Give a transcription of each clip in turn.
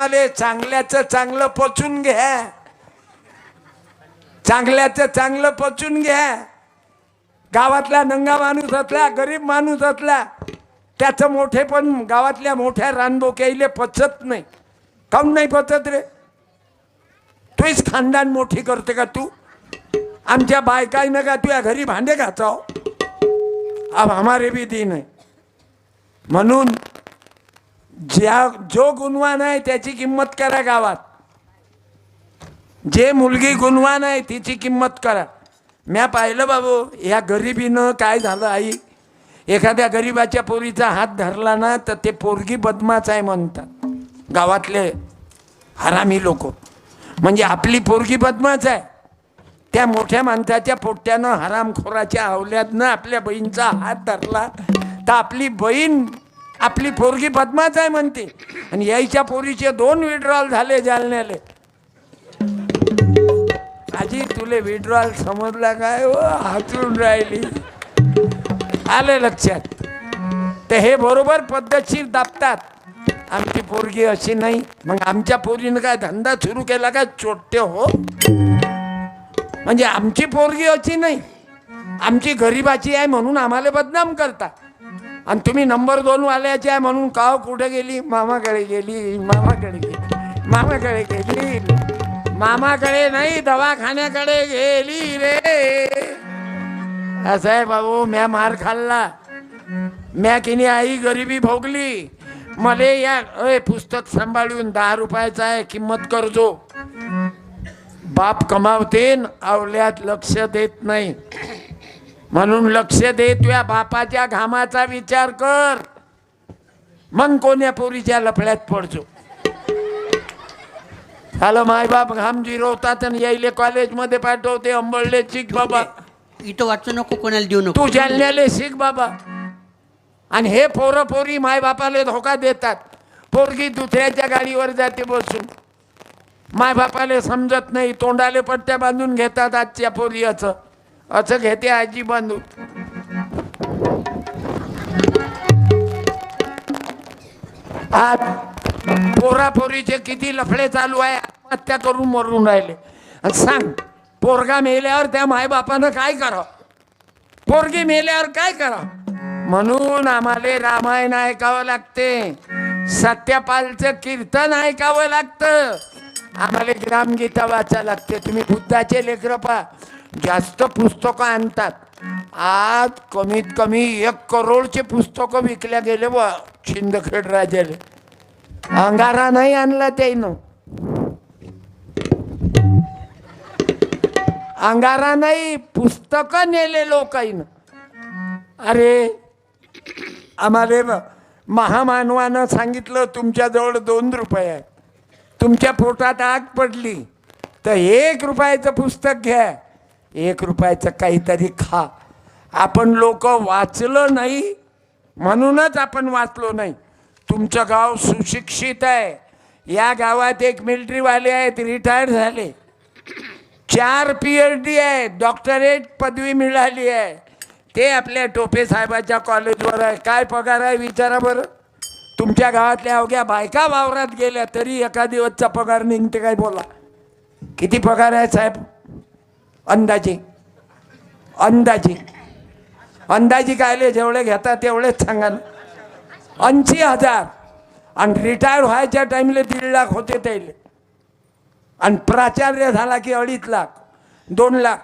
मला चांगल्याचं चांगलं पचून घ्या. चांगल्याचं चांगलं पचून घ्या. गावातला नंगा माणूस असला गरीब माणूस असला त्याचं मोठे पण गावातल्या मोठ्या रानबोक्याईले पचत नाही. काऊन नाही पचत रे? तूच खानदान मोठी करते का तू? आमच्या बायकाईनं का तुझ्या घरी भांडे घाचाव? अब हमारे भी दिन आहे म्हणून ज्या जो गुणवान आहे त्याची किंमत करा गावात. जे मुलगी गुणवान आहे तिची किंमत करा. म्या पाहिलं बाबू या गरिबीनं काय झालं आई? एखाद्या गरीबाच्या पोरीचा हात धरला ना तर ते पोरगी बदमाच आहे म्हणतात. गावातले हरामी लोक. म्हणजे आपली पोरगी बदमाच आहे. त्या मोठ्या माणसाच्या पोट्यानं हरामखोराच्या आवल्यातनं आपल्या बहीणचा हात धरला तर आपली बहीण आपली पोरगी बदमाच आहे म्हणते. आणि यायच्या पोरीचे दोन विड्रॉल झाले जालन्याले. आजी तुले विड्रॉल समजला काय? हो हातून राहिली. आलं लक्षात. तर हे बरोबर पद्धतशीर दाबतात. आमची पोरगी अशी नाही. मग आमच्या पोरीनं काय धंदा सुरू केला का? चोटते हो. म्हणजे आमची पोरगी अशी नाही. आमची गरीबाची आहे म्हणून आम्हाला बदनाम करता आणि तुम्ही नंबर दोन वाल्याचे आहे म्हणून काव कुठे गेली? मामाकडे गेली मामाकडे गेली मामाकडे गेली. मामाकडे नाही दवाखान्याकडे गेली रे. असं आहे बाबू म्या मार खाल्ला. म्या किनी आई गरिबी भोगली. मले या अय पुस्तक सांभाळून दहा रुपयाचा आहे किंमत करजो. बाप कमावतेन आवल्यात लक्ष देत नाही. म्हणून लक्ष दे तुझ्या बापाच्या घामाचा विचार कर. मग कोण्या पोरीच्या लफड्यात पडतो झालं मायबाप घाम जिरवतात आणि यायले कॉलेजमध्ये पाठवते अंबळले शिक बाबा. इथं वाचू नको कोणाला देऊ नको. तू जालन्याले शिक बाबा. आणि हे पोरं पोरी मायबापाले धोका देतात. पोरगी दुसऱ्याच्या गाडीवर जाते बसून. मायबापाले समजत नाही तोंडाले पट्ट्या बांधून घेतात आजच्या पोरी असं घेते आजी बांधून आज पोरापोरीचे किती लफडे चालू आहे आत्महत्या करून मरून राहिले. आणि सांग पोरगा मेल्यावर त्या मायबापानं काय करावं? पोरगी मेल्यावर काय करा म्हणून आम्हाला रामायण ऐकावं लागते. सत्यपालचं कीर्तन ऐकावं लागतं. आम्हाला ग्रामगीता वाचा लागते. तुम्ही बुद्धाचे लेकर पहा. जास्त पुस्तकं आणतात. आज कमीत कमी एक करोडचे पुस्तकं विकल्या गेले व शिंदखेड राजाले. अंगारा नाही आणला त्यानं. अंगारा नाही पुस्तकं नेले लोकाईनं. अरे आम्हाला महामानवानं सांगितलं तुमच्याजवळ दोन रुपये आहेत. तुमच्या पोटात आग पडली तर एक रुपयाचं पुस्तक घ्या. एक रुपयाचं काहीतरी खा. आपण लोक वाचलं नाही म्हणूनच आपण वाचलो नाही. तुमचं गाव सुशिक्षित आहे. या गावात एक मिलिटरीवाले आहेत रिटायर झाले. चार पी एच डी आहे डॉक्टरेट पदवी मिळाली आहे. ते आपल्या टोपे साहेबाच्या कॉलेजवर आहे. काय पगार आहे विचारा बरं. तुमच्या गावातल्या अवघ्या बायका वावरात गेल्या तरी एका दिवसचा पगार निघते काय बोला. किती पगार आहे साहेब? अंदाजे. अंदाजे. अंदाजी कायले जेवढे घेता तेवढेच सांगा ना ऐंशी हजार. आणि रिटायर व्हायच्या टाईमला दीड लाख होते त्याले. आणि प्राचार्य झाला की अडीच लाख दोन लाख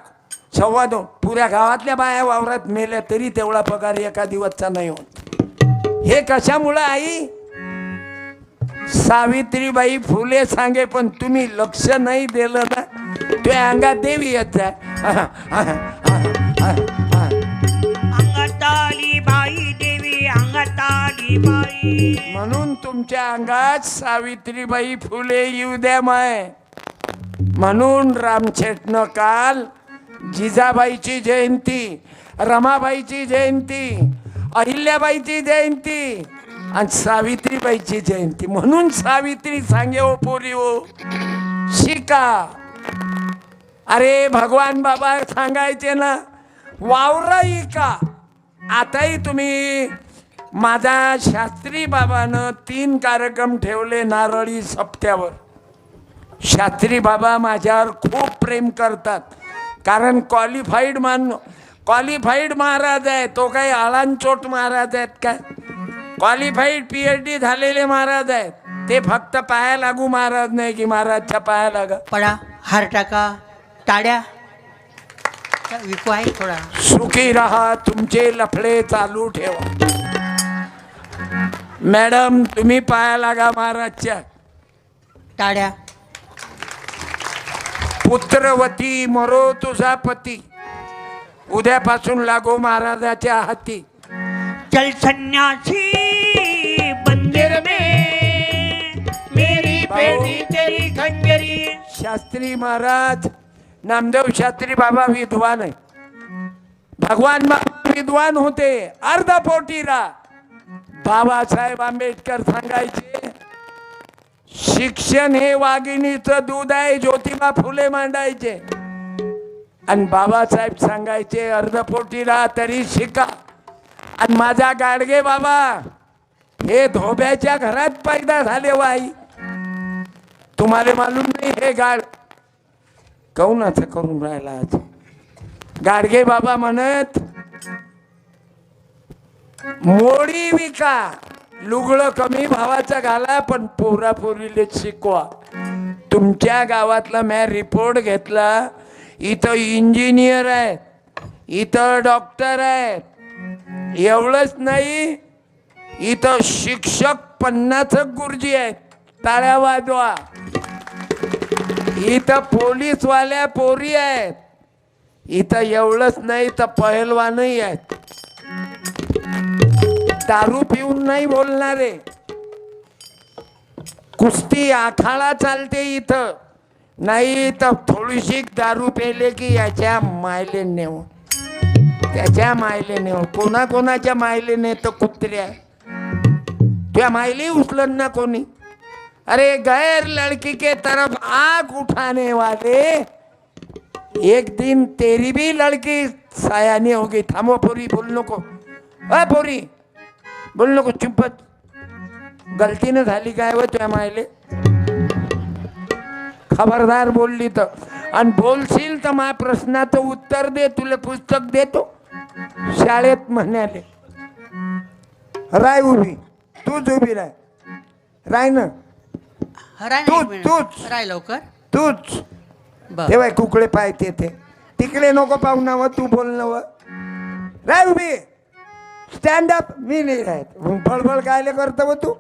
सव्वा दोन. पुऱ्या गावातल्या बाया वावरात मेल्या तरी तेवढा पगार एका दिवसचा नाही होत. हे कशामुळं आई? सावित्रीबाई फुले सांगे पण तुम्ही लक्ष नाही दिलं ना. तुझ्या अंगात देवी येत. अंगताली बाई देवी अंगताली बाई. म्हणून तुमच्या अंगात सावित्रीबाई फुले येऊ द्या माय. म्हणून रामशेठनं काल जिजाबाईची जयंती रमाबाईची जयंती अहिल्याबाईची जयंती आणि सावित्रीबाईची जयंती. म्हणून सावित्री सांगे ओ पोरी ओ शिका. अरे भगवान बाबा सांगायचे ना वावराई का? आताही तुम्ही माझा शास्त्री बाबानं तीन कार्यक्रम ठेवले नारळी सप्त्यावर. शास्त्री बाबा माझ्यावर खूप प्रेम करतात. कारण क्वालिफाईड मान क्वालिफाईड महाराज आहे तो काही आळांचोट महाराज आहेत काय क्वालिफाईड पी एच डी झालेले महाराज आहेत. ते फक्त पाया लागू महाराज नाही की महाराजच्या पाया लागा. पडा हार टाका. टाळ्या विकू आहे थोडा. सुखी राहा तुमचे लफडे चालू ठेवा. मॅडम तुम्ही पाया लागा महाराजच्या. टाळ्या पुत्रवती मरो तुझा पती. उद्यापासून लागो महाराजाच्या हाती. चल सन्यासी मंदिर में. मेरी बेटी तेरी खंजरी. शास्त्री महाराज नामदेव शास्त्री बाबा विद्वान आहे भगवान विद्वान होते. अर्ध पोटीला. बाबासाहेब आंबेडकर सांगायचे शिक्षण हे वाघिणीचं दूध आहे ज्योतिबा फुले मांडायचे. आणि बाबासाहेब सांगायचे अर्धपोटीला तरी शिका. आणि माझा गाडगे बाबा हे धोब्याच्या घरात पैदा झाले वाई. तुम्हाला मालूम नाही हे गाड काऊन असं करून राहिला आज? गाडगे बाबा म्हणत मोडी विका लुगडं कमी भावाचा घाला पण पोरापोरीले शिकवा। तुमच्या गावातला मॅ रिपोर्ट घेतला। इथं इंजिनियर आहेत इथं डॉक्टर आहेत एवढंच नाही इथं शिक्षक पन्नास गुरुजी आहेत टाळ्या वाजवा. इथं पोलीसवाल्या पोरी आहेत. इथं एवढंच नाही तर पहलवानही आहेत. दारू पिऊन नाही बोलणारे. कुस्ती आखाडा चालते इथं. नाही तर थोडीशी दारू पेले की याच्या मायले नेऊ त्याच्या मायले नेऊ कोणाकोणाच्या मायले नेत कुत्र्या त्या मायले उचलन ना कोणी? अरे गैर लड़की के तरफ आग उठाने वाले एक दिन तेरी भी लड़की सयानी होगी। थांबो पोरी बोल नको अ पूरी बोल नको चुपत गलतीनं झाली काय व तुझ्या मायले? खबरदार बोलली तर। आणि बोलशील तर माझ्या प्रश्नाचं उत्तर दे तुला पुस्तक देतो. शाळेत म्हणाले राय उभी तूच उभी राय राय ना? राय तूच, नाही तूच. राय लवकर. तूच. बर. तेव्हा कुकडे पाय ते तिकडे नको पाहू ना व तू बोल ना व राय उभी. स्टँड अप मी नाही राहत. मग बळबळ कायले करतो व तू.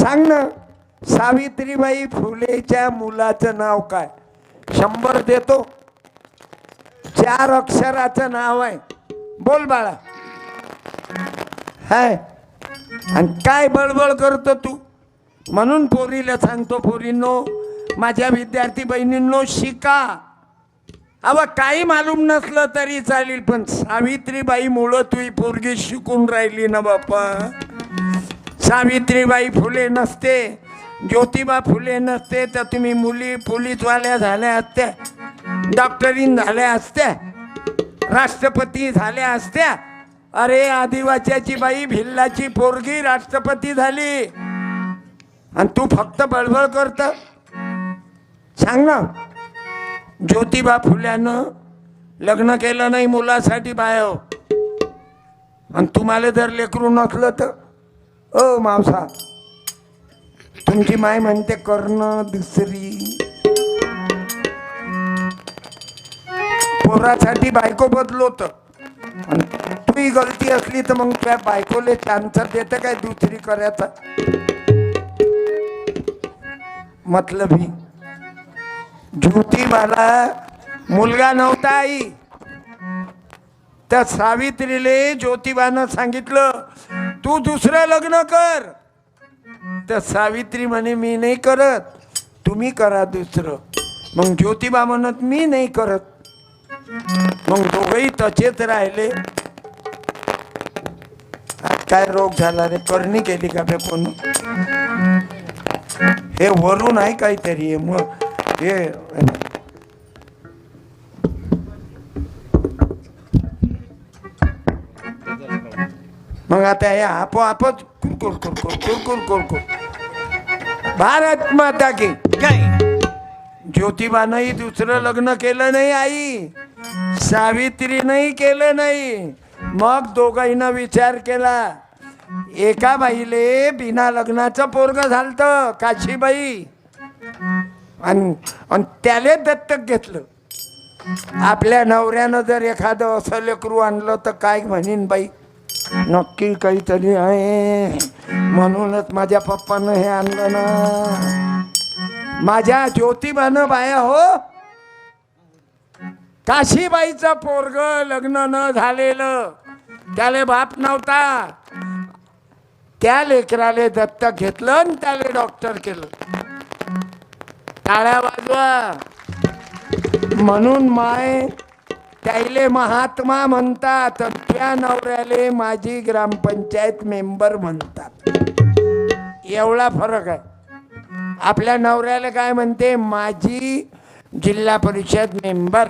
सांग ना सावित्रीबाई फुलेच्या मुलाचं नाव काय? शंभर देतो. चार अक्षराचं नाव आहे. बोल बाळा. हाय. आणि काय बळबळ करतो तू? म्हणून पोरीला सांगतो पोरींनो माझ्या विद्यार्थी बहिणींनो शिका. अव काही मालूम नसलं तरी चालेल पण सावित्रीबाई मुळं तुही पोरगी शिकून राहिली ना बापा. सावित्रीबाई फुले नसते ज्योतिबा फुले नसते तर तुम्ही मुली पोलीसवाल्या झाल्या असत्या डॉक्टरीन झाल्या असत्या राष्ट्रपती झाल्या असत्या अरे आदिवाच्याची बाई भिल्लाची पोरगी राष्ट्रपती झाली. आणि तू फक्त बळबळ करत. सांग ना ज्योतिबा फुल्यानं लग्न केलं नाही मुलासाठी बायो. आणि तुम्हाला जर लेकरू नसलं तर अ मावसा तुमची माय म्हणते कर्ण दुसरी. पोरासाठी बायको बदलवत. आणि गलती असली तर मग त्या बायकोले चान्स देतं काय दुसरी करायचा? मतलब ही. मला मुलगा नव्हता आई. त्या सावित्रीले ज्योतिबानं सांगितलं तू दुसरं लग्न कर. तर सावित्री म्हणे मी नाही करत. तुम्ही करा दुसरं. मग ज्योतिबा म्हणत मी नाही करत. मग दोघही तसेच राहिले. काय रोग झाला रे? करणी केली का बे पण हे वरून आहे काहीतरी मग हे मग आता हे आपोआपच कुरकुर कुरकुर कुरकुर कुरकुर भारत माता की जय. ज्योतिबानंही दुसरं लग्न केलं नाही आई. सावित्रीनंही केलं नाही. मग दोघांना विचार केला एका बाईले बिना लग्नाचं पोरग झालत काशीबाई. आणि आणि त्याले दत्तक घेतलं. आपल्या नवऱ्यानं जर एखादं असं लेकरू आणलं तर काय म्हणीन बाई? नक्की काहीतरी आहे. म्हणूनच माझ्या पप्पानं हे आणलं ना. माझ्या ज्योतिबानं बाया हो काशीबाईचं पोरग लग्न न झालेलं त्याले बाप नव्हता. त्या लेकराले दत्तक घेतलं आणि त्याले डॉक्टर केलं. टाळ्या वाजवा. म्हणून माय त्याले महात्मा म्हणतात त्या नवऱ्याले माझी ग्रामपंचायत मेंबर म्हणतात. एवढा फरक आहे. आपल्या नवऱ्याला काय म्हणते? माझी जिल्हा परिषद मेंबर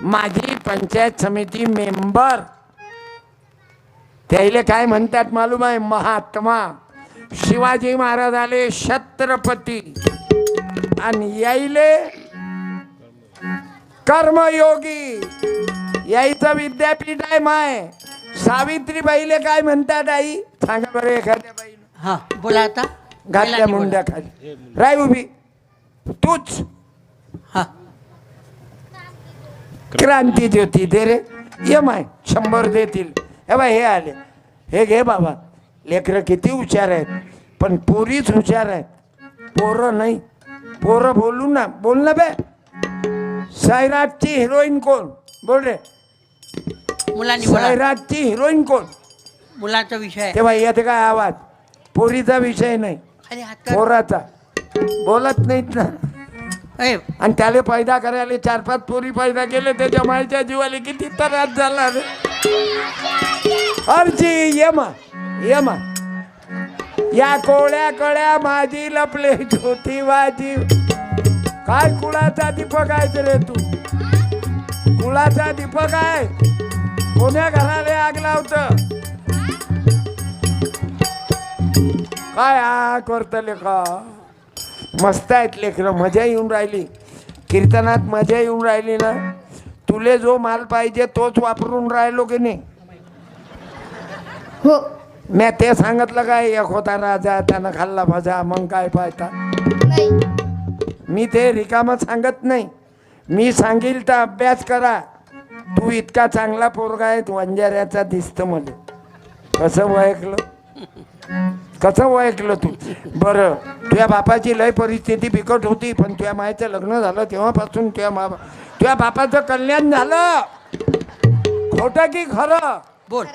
माझी पंचायत समिती मेंबर. त्याले काय म्हणतात मालूम आहे? महात्मा शिवाजी महाराज आले छत्रपती. आणि यायले कर्मयोगी. यायचं विद्यापीठ आहे माय. सावित्रीबाईले काय म्हणतात आई? सांगा बरं एखाद्या बाई हा बोला आता. घातल्या. मुंड्या खाली. राय उभी. तूच. हा. क्रांती ज्योती दे रे. ये माय शंभर देतील. हे बाय हे आले. हे घे बाबा. लेकरं किती हुशार आहेत. पण पोरीच हुशार आहेत. पोरं नाही. पोरं बोलू ना. बोल ना बे. सैराटची हिरोईन कोण? बोल रे. मुलांनी बोला. सैराटची हिरोईन कोण? मुलाचा विषय. आहे. तेव्हा येते काय आवाज? पोरीचा विषय नाही. अरे हात कर. पोराचा. बोलत नाहीत ना. ए, आणि त्याला पैदा करायला चार पाच पोरी पैदा केले त्याच्या मायच्या जीवाला किती त्रास झाला रे. अर्जी यमा यमा. या कोळ्या कळ्या माझी लपले ज्योती वाजी. काय कुळाचा दीपक आहे रे तू? कुळाचा दीपक आहे. कोण्या घराला आग लावत? काय आ करतले लेखा मस्त आहेत लेकरं मजा येऊन राहिली. कीर्तनात मजा येऊन राहिली ना? तुले जो माल पाहिजे तोच वापरून राहिलो की नाही? हो. मी ते सांगितलं काय एक होता राजा त्यानं खाल्ला भजा मग काय पाहता नाही. मी ते रिकामं सांगत नाही. मी सांगील तर अभ्यास करा. तू इतका चांगला पोरगा आहे वंजाऱ्याचा दिसतं मला. कसं ओळखलं? कसं ओळखलं तू? बरं तुझ्या बापाची लय परिस्थिती बिकट होती पण तुझ्या मायचं लग्न झालं तेव्हापासून तुझ्या मा तुझ्या बापाचं कल्याण झालं. खोटं की खरं? बोल.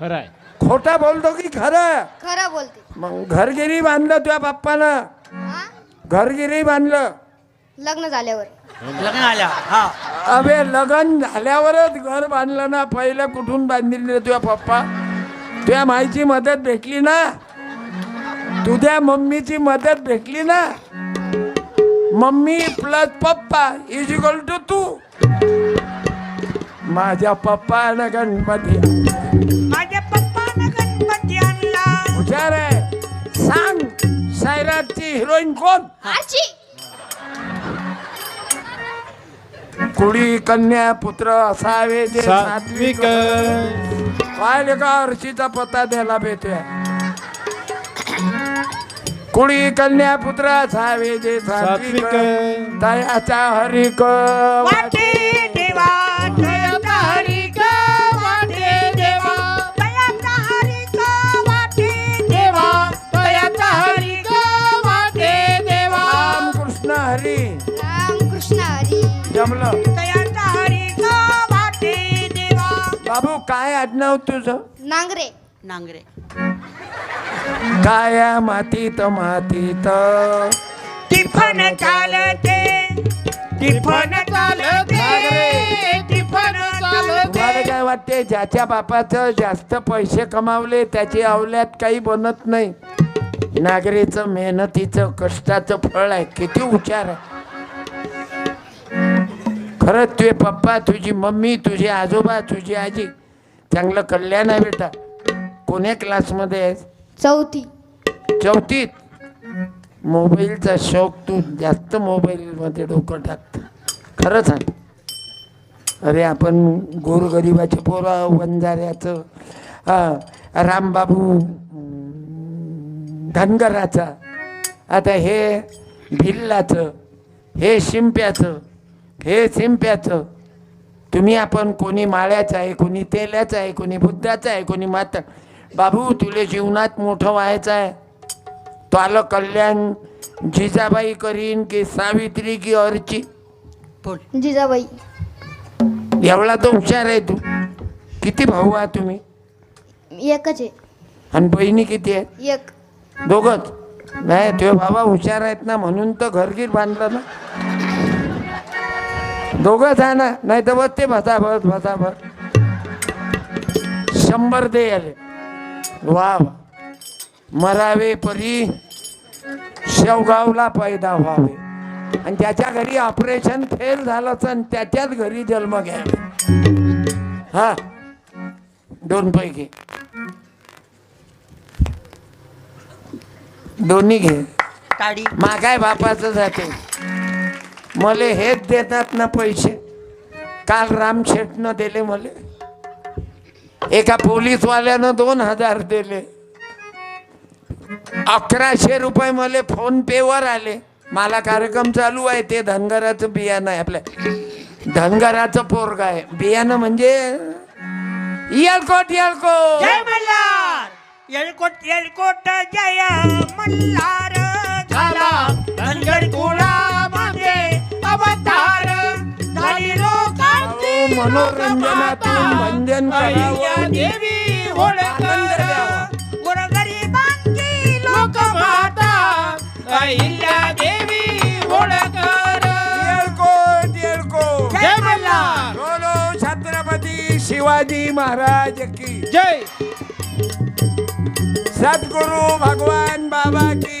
खरंय. खोटं बोलतो की खरं? खरं बोलते. मग घरगिरी बांधलं तुझ्या बाप्पानं. हा? घरगिरी बांधलं. लग्न झाल्यावर. लग्न आल्या. हा. अबे लग्न झाल्यावरच घर बांधलं ना. पहिलं कुठून बांधील रे तुझ्या पप्पा? तुझ्या माईची मदत भेटली ना? तुझ्या मम्मीची मदत भेटली ना? Mummy plus papa is equal to तू माझ्या पप्पानं गणपती. माझ्या पप्पानं गणपती आणला. हुशार आहे. सांग सैराटची हिरोईन कोण? आजी. कुडी कन्या पुत्र असावे जे सात्विक. पाहिले का अर्शीचा पत्ता द्यायला भेटे कुडी कन्या पुत्र असावे जे सात्विक. दयाचा हरिक वाटे देवा दयाचा हरी ग वाटे देवा. दयाचा हरी ग वाटे देवा. दयाचा हरी ग वाटे देवा. रामकृष्ण हरी. राम कृष्ण हरी. जमलं. दयाचा हरी ग वाटे देवा. बाबू काय आडनाव तुझं? नांगरे. नांगरे. काया मातीत मातीत? टिफन चालते. टिफन चालते. टिफन तुम्हाला चालते काय वाटते ज्याच्या बापाचं जास्त पैसे कमावले त्याची अवल्यात काही बनत नाही. नागरीचं मेहनतीचं कष्टाचं फळ आहे. किती हुशार आहे. खरंच तुझे पप्पा तुझी मम्मी तुझे आजोबा तुझी आजी चांगलं कल्याण आहे बेटा. कोण्या क्लासमध्ये आहेस? चौथी. चौथीत. मोबाईलचा शौक तू जास्त मोबाईलमध्ये डोकं टाकत. खरंच आहे अरे आपण गोरगरिबाचे पोरं वंजाऱ्याचं हा, रामबाबू अं, धनगराचा आता हे भिल्लाचं हे शिंप्याचं हे शिंप्याचं तुम्ही आपण कोणी माळ्याचं आहे कोणी तेलाचं आहे कोणी बुद्धाचं आहे कोणी माता बाबू तुले जीवनात मोठं व्हायचं आहे तो आलं कल्याण जिजाबाई करीन की सावित्री की अर्ची? जिजाबाई. एवढा तो हुशार आहे तू. किती भाऊ आहात तुम्ही? एकच आहे. आणि बहिणी किती आहेत? एक. दोघच? नाही तुझे बाबा हुशार आहेत ना म्हणून तर घरगीर बांधलं ना. दोघंच आहे ना नाही तर बस ते भसा भसा बस. शंभर दे आले वा वा मरावे परी शेवगावला पैदा व्हावे. आणि त्याच्या घरी ऑपरेशन फेल झालं आणि त्याच्याच घरी जन्म घ्यावे. हा. दोन पैकी. दोन्ही घे. मागाय बापाचं जाते. मले हेच देतात ना पैसे. काल राम शेटनं दिले मले. एका पोलीसवाल्यानं दोन हजार दिले. अकराशे रुपये मला फोन पेवर आले. मला कार्यक्रम चालू आहे ते धनगराचं बियाणं आहे आपल्या. धनगराचं पोरग आहे. बियाणं म्हणजे येलकोट येलकोट. जय मल्हार. येळकोट येळकोट मल्हार. झाला धनगड मनोरंजनातून भंजन अहिल्या करावं. देवी आनंद होळकर द्यावा. गोरगरिबांची लोकमाता अहिल्या देवी होळकर. येळकोट येळकोट जय मल्हार. बोलो छत्रपती शिवाजी महाराज की. जय. सद्गुरु भगवान बाबा की.